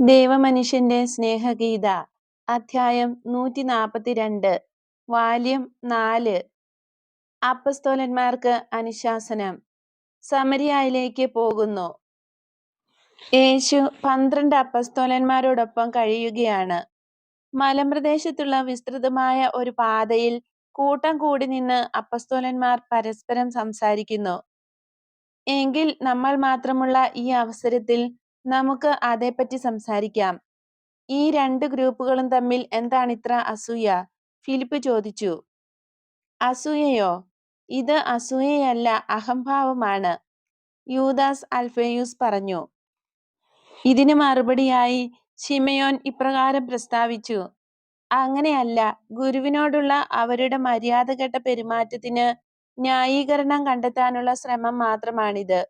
ദൈവമനുഷ്യന്റെ സ്നേഹഗീത അധ്യായം നൂറ്റി നാൽപ്പത്തിരണ്ട് വാല്യം നാല്. അപ്പസ്തോലന്മാർക്ക് അനുശാസനം. സമരിയായിലേക്ക് പോകുന്നു. യേശു പന്ത്രണ്ട് അപ്പസ്തോലന്മാരോടൊപ്പം കഴിയുകയാണ്. മലമ്പ്രദേശത്തുള്ള വിസ്തൃതമായ ഒരു പാതയിൽ കൂട്ടം കൂടി നിന്ന് അപ്പസ്തോലന്മാർ പരസ്പരം സംസാരിക്കുന്നു. എങ്കിൽ നമ്മൾ മാത്രമുള്ള ഈ അവസരത്തിൽ നമുക്ക് അതേപ്പറ്റി സംസാരിക്കാം. ഈ രണ്ട് ഗ്രൂപ്പുകളും തമ്മിൽ എന്താണ് ഇത്ര അസൂയ? ഫിലിപ്പ് ചോദിച്ചു. അസൂയയോ? ഇത് അസൂയയല്ല അഹംഭാവമാണ്. യൂദാസ് അൽഫേയൂസ് പറഞ്ഞു. ഇതിന് മറുപടിയായി ഷിമയോൻ ഇപ്രകാരം പ്രസ്താവിച്ചു. അങ്ങനെയല്ല ഗുരുവിനോടുള്ള അവരുടെ മര്യാദകെട്ട പെരുമാറ്റത്തിന് ന്യായീകരണം കണ്ടെത്താനുള്ള ശ്രമം മാത്രമാണിത്.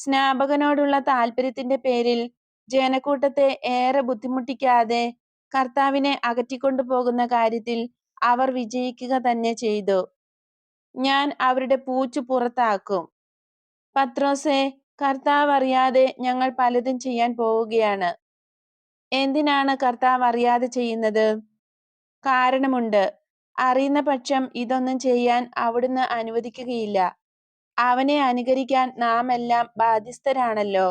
സ്നാപകനോടുള്ള താല്പര്യത്തിന്റെ പേരിൽ ജനക്കൂട്ടത്തെ ഏറെ ബുദ്ധിമുട്ടിക്കാതെ കർത്താവിനെ അകറ്റിക്കൊണ്ടു പോകുന്ന കാര്യത്തിൽ അവർ വിജയിക്കുക തന്നെ ചെയ്തു. ഞാൻ അവരുടെ പൂച്ചു പുറത്താക്കും. പത്രോസെ കർത്താവ് അറിയാതെ ഞങ്ങൾ പലതും ചെയ്യാൻ പോവുകയാണ്. എന്തിനാണ് കർത്താവ് അറിയാതെ ചെയ്യുന്നത്? കാരണമുണ്ട്. അറിയുന്ന പക്ഷം ഇതൊന്നും ചെയ്യാൻ അവിടുന്ന് അനുവദിക്കുകയില്ല. അവനെ അനുകരിക്കാൻ നാം എല്ലാം ബാധ്യസ്ഥരാണല്ലോ.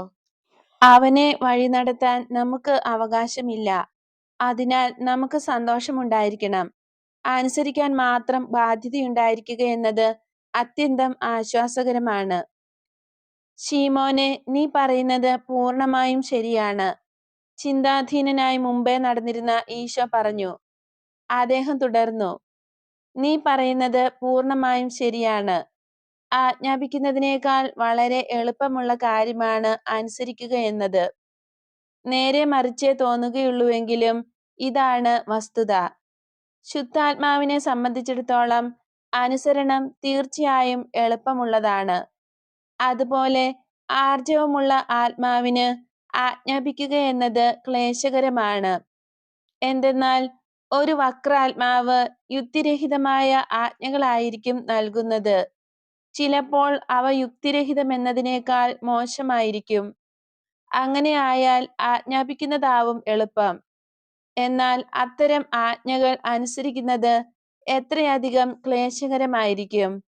അവനെ വഴി നടത്താൻ നമുക്ക് അവകാശമില്ല. അതിനാൽ നമുക്ക് സന്തോഷമുണ്ടായിരിക്കണം. അനുസരിക്കാൻ മാത്രം ബാധ്യതയുണ്ടായിരിക്കുക എന്നത് അത്യന്തം ആശ്വാസകരമാണ്. ഷീമോനെ നീ പറയുന്നത് പൂർണമായും ശരിയാണ്. ചിന്താധീനനായി മുമ്പേ നടന്നിരുന്ന ഈശോ പറഞ്ഞു. അദ്ദേഹം തുടർന്നു. നീ പറയുന്നത് പൂർണമായും ശരിയാണ്. ആജ്ഞാപിക്കുന്നതിനേക്കാൾ വളരെ എളുപ്പമുള്ള കാര്യമാണ് അനുസരിക്കുക എന്നത്. നേരെ മറിച്ചേ തോന്നുകയുള്ളൂവെങ്കിലും ഇതാണ് വസ്തുത. ശുദ്ധാത്മാവിനെ സംബന്ധിച്ചിടത്തോളം അനുസരണം തീർച്ചയായും എളുപ്പമുള്ളതാണ്. അതുപോലെ ആർജവമുള്ള ആത്മാവിന് ആജ്ഞാപിക്കുക എന്നത് ക്ലേശകരമാണ്. എന്തെന്നാൽ ഒരു വക്രാത്മാവ് യുക്തിരഹിതമായ ആജ്ഞകളായിരിക്കും നൽകുന്നത്. ചിലപ്പോൾ അവ യുക്തിരഹിതം യുക്തിരഹിതമെന്നതിനേക്കാൾ മോശമായിരിക്കും. അങ്ങനെ ആയാൽ ആജ്ഞാപിക്കുന്നതാവും എളുപ്പം. എന്നാൽ അത്തരം ആജ്ഞകൾ അനുസരിക്കുന്നത് എത്രയധികം ക്ലേശകരമായിരിക്കും?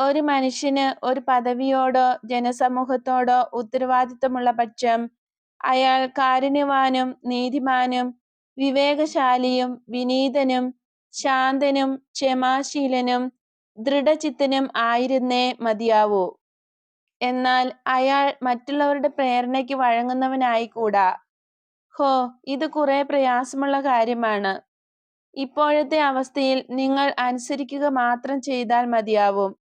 ഒരു മനുഷ്യന് ഒരു പദവിയോടോ ജനസമൂഹത്തോടോ ഉത്തരവാദിത്തമുള്ള പക്ഷം അയാൾ കാരുണ്യവാനും നീതിമാനും വിവേകശാലിയും വിനീതനും ശാന്തനും ക്ഷമാശീലനും ദൃഢചിത്തനും ആയിരുന്നേ മതിയാവൂ. എന്നാൽ അയാൾ മറ്റുള്ളവരുടെ പ്രേരണയ്ക്ക് വഴങ്ങുന്നവനായിക്കൂടാ? ഹോ ഇത് കുറെ പ്രയാസമുള്ള കാര്യമാണ്. ഇപ്പോഴത്തെ അവസ്ഥയിൽ നിങ്ങൾ അനുസരിക്കുക മാത്രം ചെയ്താൽ മതിയാവും.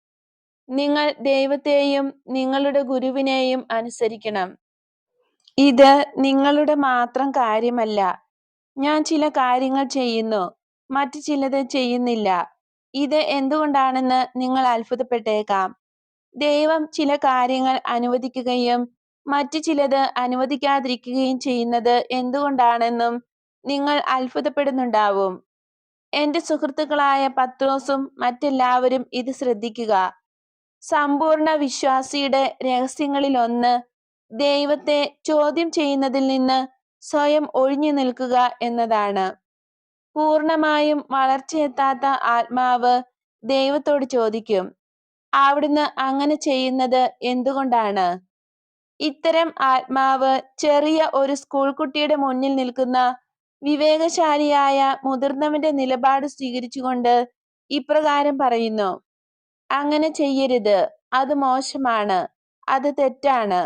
നിങ്ങൾ ദൈവത്തെയും നിങ്ങളുടെ ഗുരുവിനെയും അനുസരിക്കണം. ഇത് നിങ്ങളുടെ മാത്രം കാര്യമല്ല. ഞാൻ ചില കാര്യങ്ങൾ ചെയ്യുന്നു മറ്റു ചിലത് ചെയ്യുന്നില്ല. ഇത് എന്തുകൊണ്ടാണെന്ന് നിങ്ങൾ അത്ഭുതപ്പെട്ടേക്കാം. ദൈവം ചില കാര്യങ്ങൾ അനുവദിക്കുകയും മറ്റു ചിലത് അനുവദിക്കാതിരിക്കുകയും ചെയ്യുന്നത് എന്തുകൊണ്ടാണെന്നും നിങ്ങൾ അത്ഭുതപ്പെടുന്നുണ്ടാവും. എന്റെ സുഹൃത്തുക്കളായ പത്രോസും മറ്റെല്ലാവരും ഇത് ശ്രദ്ധിക്കുക. സമ്പൂർണ വിശ്വാസിയുടെ രഹസ്യങ്ങളിലൊന്ന് ദൈവത്തെ ചോദ്യം ചെയ്യുന്നതിൽ നിന്ന് സ്വയം ഒഴിഞ്ഞു നിൽക്കുക എന്നതാണ്. പൂർണമായും വളർച്ചയെത്താത്ത ആത്മാവ് ദൈവത്തോട് ചോദിക്കും അവിടുന്ന് അങ്ങനെ ചെയ്യുന്നത് എന്തുകൊണ്ടാണ്? ഇത്തരം ആത്മാവ് ചെറിയ ഒരു സ്കൂൾ കുട്ടിയുടെ മുന്നിൽ നിൽക്കുന്ന വിവേകശാലിയായ മുതിർന്നവന്റെ നിലപാട് സ്വീകരിച്ചുകൊണ്ട് ഇപ്രകാരം പറയുന്നു അങ്ങനെ ചെയ്യരുത് അത് മോശമാണ് അത് തെറ്റാണ്.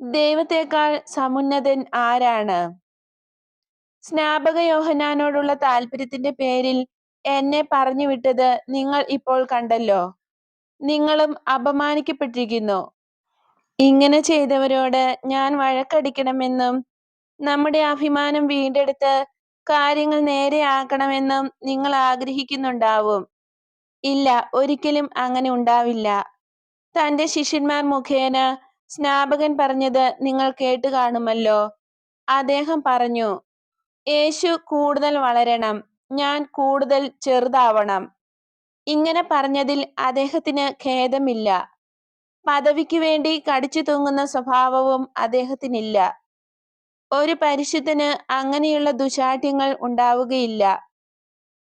ദൈവത്തെക്കാൾ സമുന്നതൻ ആരാണ്? സ്നാപക യോഹനാനോടുള്ള താല്പര്യത്തിന്റെ പേരിൽ എന്നെ പറഞ്ഞു വിട്ടത് നിങ്ങൾ ഇപ്പോൾ കണ്ടല്ലോ. നിങ്ങളും അപമാനിക്കപ്പെട്ടിരിക്കുന്നു. ഇങ്ങനെ ചെയ്തവരോട് ഞാൻ വഴക്കടിക്കണമെന്നും നമ്മുടെ അഭിമാനം വീണ്ടെടുത്ത് കാര്യങ്ങൾ നേരെയാക്കണമെന്നും നിങ്ങൾ ആഗ്രഹിക്കുന്നുണ്ടാവും. ഇല്ല ഒരിക്കലും അങ്ങനെ ഉണ്ടാവില്ല. തന്റെ ശിഷ്യന്മാർ മുഖേന സ്നാപകൻ പറഞ്ഞത് നിങ്ങൾ കേട്ടു കാണുമല്ലോ. അദ്ദേഹം പറഞ്ഞു യേശു കൂടുതൽ വളരണം ഞാൻ കൂടുതൽ ചെറുതാവണം. ഇങ്ങനെ പറഞ്ഞതിൽ അദ്ദേഹത്തിന് ഖേദമില്ല. പദവിക്ക് വേണ്ടി കടിച്ചു തൂങ്ങുന്ന സ്വഭാവവും അദ്ദേഹത്തിനില്ല. ഒരു പരിശുദ്ധന് അങ്ങനെയുള്ള ദുശാഠ്യങ്ങൾ ഉണ്ടാവുകയില്ല.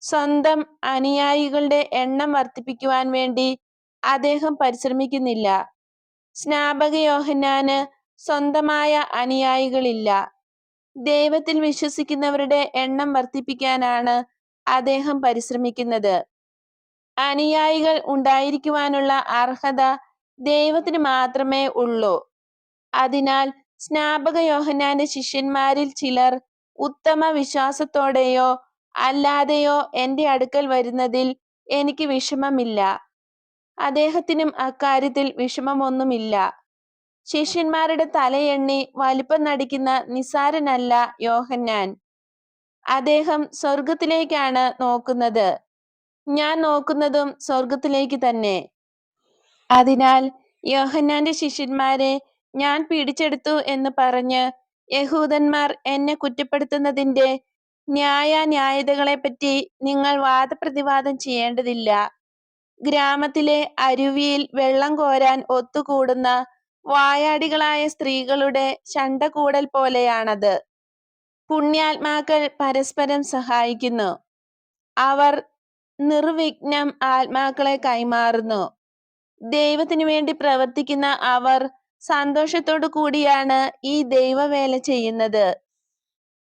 സ്വന്തം അനുയായികളുടെ എണ്ണം വർദ്ധിപ്പിക്കുവാൻ വേണ്ടി അദ്ദേഹം പരിശ്രമിക്കുന്നില്ല. സ്നാപക യോഹന്നാന് സ്വന്തമായ അനുയായികളില്ല. ദൈവത്തിൽ വിശ്വസിക്കുന്നവരുടെ എണ്ണം വർദ്ധിപ്പിക്കാനാണ് അദ്ദേഹം പരിശ്രമിക്കുന്നത്. അനുയായികൾ ഉണ്ടായിരിക്കുവാനുള്ള അർഹത ദൈവത്തിന് മാത്രമേ ഉള്ളൂ. അതിനാൽ സ്നാപക യോഹനാന്റെ ശിഷ്യന്മാരിൽ ചിലർ ഉത്തമ വിശ്വാസത്തോടെയോ അല്ലാതെയോ എന്റെ അടുക്കൽ വരുന്നതിൽ എനിക്ക് വിഷമമില്ല. അദ്ദേഹത്തിനും അക്കാര്യത്തിൽ വിഷമമൊന്നുമില്ല. ശിഷ്യന്മാരുടെ തലയെണ്ണി വലിപ്പം നടിക്കുന്ന നിസാരനല്ല യോഹന്നാൻ. അദ്ദേഹം സ്വർഗത്തിലേക്കാണ് നോക്കുന്നത്. ഞാൻ നോക്കുന്നതും സ്വർഗത്തിലേക്ക് തന്നെ. അതിനാൽ യോഹന്നാന്റെ ശിഷ്യന്മാരെ ഞാൻ പിടിച്ചെടുത്തു എന്ന് പറഞ്ഞ് യഹൂദന്മാർ എന്നെ കുറ്റപ്പെടുത്തുന്നതിന്റെ ന്യായാന്യായതകളെപ്പറ്റി നിങ്ങൾ വാദപ്രതിവാദം ചെയ്യേണ്ടതില്ല. ഗ്രാമത്തിലെ അരുവിയിൽ വെള്ളം കോരാൻ ഒത്തുകൂടുന്ന വായാടികളായ സ്ത്രീകളുടെ ചണ്ടകൂടൽ പോലെയാണത്. പുണ്യാത്മാക്കൾ പരസ്പരം സഹായിക്കുന്നു. അവർ നിർവിഘ്നം ആത്മാക്കളെ കൈമാറുന്നു. ദൈവത്തിനു വേണ്ടി പ്രവർത്തിക്കുന്ന അവർ സന്തോഷത്തോടു കൂടിയാണ് ഈ ദൈവവേല ചെയ്യുന്നത്.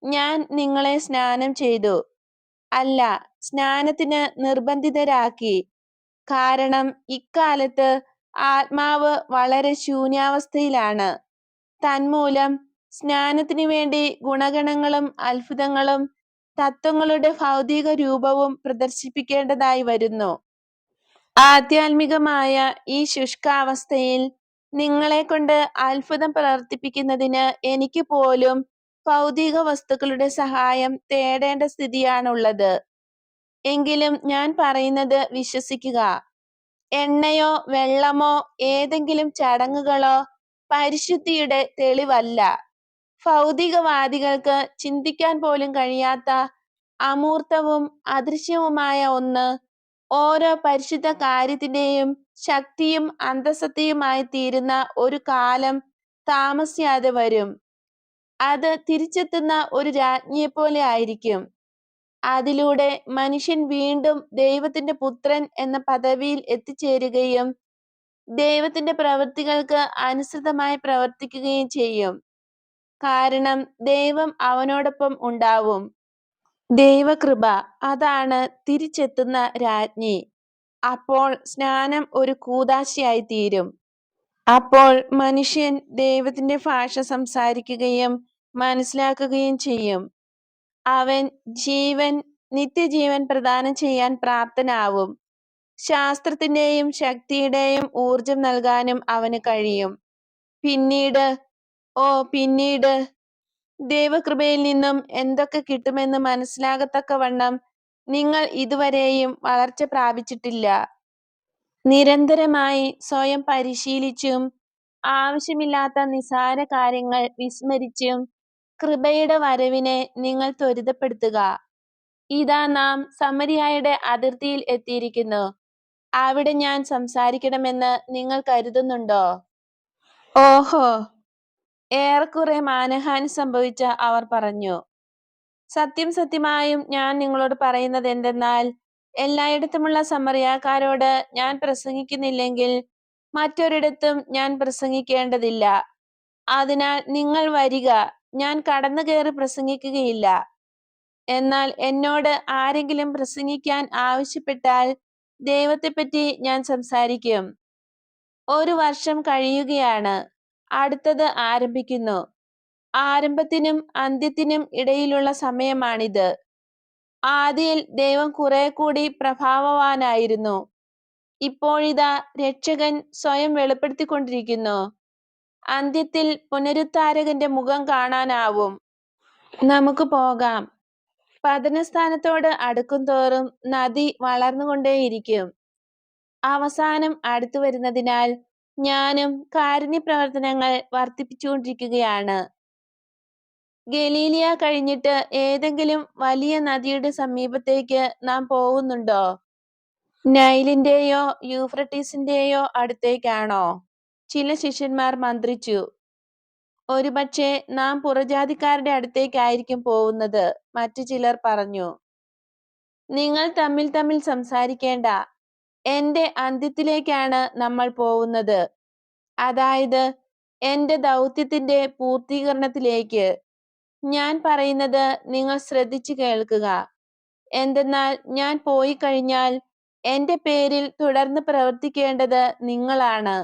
ഞാൻ നിങ്ങളെ സ്നാനം ചെയ്തു. അല്ല സ്നാനത്തിന് നിർബന്ധിതരാക്കി. കാരണം ഇക്കാലത്ത് ആത്മാവ് വളരെ ശൂന്യാവസ്ഥയിലാണ്. തന്മൂലം സ്നാനത്തിനു വേണ്ടി ഗുണഗണങ്ങളും അത്ഭുതങ്ങളും തത്വങ്ങളുടെ ഭൗതിക രൂപവും പ്രദർശിപ്പിക്കേണ്ടതായി വരുന്നു. ആധ്യാത്മികമായ ഈ ശുഷ്കാവസ്ഥയിൽ നിങ്ങളെ കൊണ്ട് അത്ഭുതം പ്രവർത്തിപ്പിക്കുന്നതിന് എനിക്ക് പോലും ഭൗതിക വസ്തുക്കളുടെ സഹായം തേടേണ്ട സ്ഥിതിയാണുള്ളത്. എങ്കിലും ഞാൻ പറയുന്നത് വിശ്വസിക്കുക. എണ്ണയോ വെള്ളമോ ഏതെങ്കിലും ചടങ്ങുകളോ പരിശുദ്ധിയുടെ തെളിവല്ല. ഭൗതികവാദികൾക്ക് ചിന്തിക്കാൻ പോലും കഴിയാത്ത അമൂർത്തവും അദൃശ്യവുമായ ഒന്ന് ഓരോ പരിശുദ്ധ കാര്യത്തിന്റെയും ശക്തിയും അന്തസത്തയുമായി തീരുന്ന ഒരു കാലം താമസിയാതെ വരും. അത് തിരിച്ചെത്തുന്ന ഒരു രാജ്ഞിയെപ്പോലെ ആയിരിക്കും. അതിലൂടെ മനുഷ്യൻ വീണ്ടും ദൈവത്തിന്റെ പുത്രൻ എന്ന പദവിയിൽ എത്തിച്ചേരുകയും ദൈവത്തിന്റെ പ്രവൃത്തികൾക്ക് അനുസൃതമായി പ്രവർത്തിക്കുകയും ചെയ്യും. കാരണം ദൈവം അവനോടൊപ്പം ഉണ്ടാവും. ദൈവകൃപ അതാണ് തിരിച്ചെത്തുന്ന രാജ്ഞി. അപ്പോൾ സ്നാനം ഒരു കൂദാശയായി തീരും. അപ്പോൾ മനുഷ്യൻ ദൈവത്തിന്റെ ഭാഷ സംസാരിക്കുകയും മനസ്സിലാക്കുകയും ചെയ്യും. അവൻ ജീവൻ നിത്യജീവൻ പ്രദാനം ചെയ്യാൻ പ്രാപ്തനാവും. ശാസ്ത്രത്തിന്റെയും ശക്തിയുടെയും ഊർജം നൽകാനും അവന് കഴിയും. പിന്നീട് ഓ പിന്നീട് ദൈവകൃപയിൽ നിന്നും എന്തൊക്കെ കിട്ടുമെന്ന് മനസ്സിലാകത്തക്കവണ്ണം നിങ്ങൾ ഇതുവരെയും വളർച്ച പ്രാപിച്ചിട്ടില്ല. നിരന്തരമായി സ്വയം പരിശീലിച്ചും ആവശ്യമില്ലാത്ത നിസാര കാര്യങ്ങൾ വിസ്മരിച്ചും കൃപയുടെ വരവിനെ നിങ്ങൾ ത്വരിതപ്പെടുത്തുക. ഇതാ നാം സമരിയായുടെ അതിർത്തിയിൽ എത്തിയിരിക്കുന്നു. അവിടെ ഞാൻ സംസാരിക്കണമെന്ന് നിങ്ങൾ കരുതുന്നുണ്ടോ? ഓഹോ! ഏറെക്കുറെ മാനഹാനി സംഭവിച്ച അവർ പറഞ്ഞു. സത്യം സത്യമായും ഞാൻ നിങ്ങളോട് പറയുന്നത് എന്തെന്നാൽ എല്ലായിടത്തുമുള്ള സമറിയാക്കാരോട് ഞാൻ പ്രസംഗിക്കുന്നില്ലെങ്കിൽ മറ്റൊരിടത്തും ഞാൻ പ്രസംഗിക്കേണ്ടതില്ല. അതിനാൽ നിങ്ങൾ വരിക. ഞാൻ കടന്നു കയറി പ്രസംഗിക്കുകയില്ല. എന്നാൽ എന്നോട് ആരെങ്കിലും പ്രസംഗിക്കാൻ ആവശ്യപ്പെട്ടാൽ ദൈവത്തെപ്പറ്റി ഞാൻ സംസാരിക്കും. ഒരു വർഷം കഴിയുകയാണ്. അടുത്തത് ആരംഭിക്കുന്നു. ആരംഭത്തിനും അന്ത്യത്തിനും ഇടയിലുള്ള സമയമാണിത്. ആദിയിൽ ദൈവം കുറെ കൂടി പ്രഭാവവാനായിരുന്നു. ഇപ്പോഴിതാ രക്ഷകൻ സ്വയം വെളിപ്പെടുത്തിക്കൊണ്ടിരിക്കുന്നു. അന്ത്യത്തിൽ പുനരുത്താരകന്റെ മുഖം കാണാനാവും. നമുക്ക് പോകാം. പതനസ്ഥാനത്തോട് അടുക്കും തോറും നദി വളർന്നുകൊണ്ടേയിരിക്കും അവസാനം അടുത്തു വരുന്നതിനാൽ ഞാനും കാരുണ്യ പ്രവർത്തനങ്ങൾ വർദ്ധിപ്പിച്ചുകൊണ്ടിരിക്കുകയാണ്. ഗലീലിയ കഴിഞ്ഞിട്ട് ഏതെങ്കിലും വലിയ നദിയുടെ സമീപത്തേക്ക് നാം പോകുന്നുണ്ടോ? നൈലിന്റെയോ യൂഫ്രട്ടീസിന്റെയോ അടുത്തേക്കാണോ? ചില ശിഷ്യന്മാർ മന്ത്രിച്ചു ഒരുപക്ഷെ നാം പുറജാതിക്കാരുടെ അടുത്തേക്കായിരിക്കും പോവുന്നത് മറ്റു ചിലർ പറഞ്ഞു. നിങ്ങൾ തമ്മിൽ തമ്മിൽ സംസാരിക്കേണ്ട എന്റെ അന്ത്യത്തിലേക്കാണ് നമ്മൾ പോവുന്നത് അതായത് എന്റെ ദൗത്യത്തിന്റെ പൂർത്തീകരണത്തിലേക്ക്. ഞാൻ പറയുന്നത് നിങ്ങൾ ശ്രദ്ധിച്ചു കേൾക്കുക. എന്തെന്നാൽ ഞാൻ പോയി കഴിഞ്ഞാൽ എന്റെ പേരിൽ തുടർന്ന് പ്രവർത്തിക്കേണ്ടത് നിങ്ങളാണ്.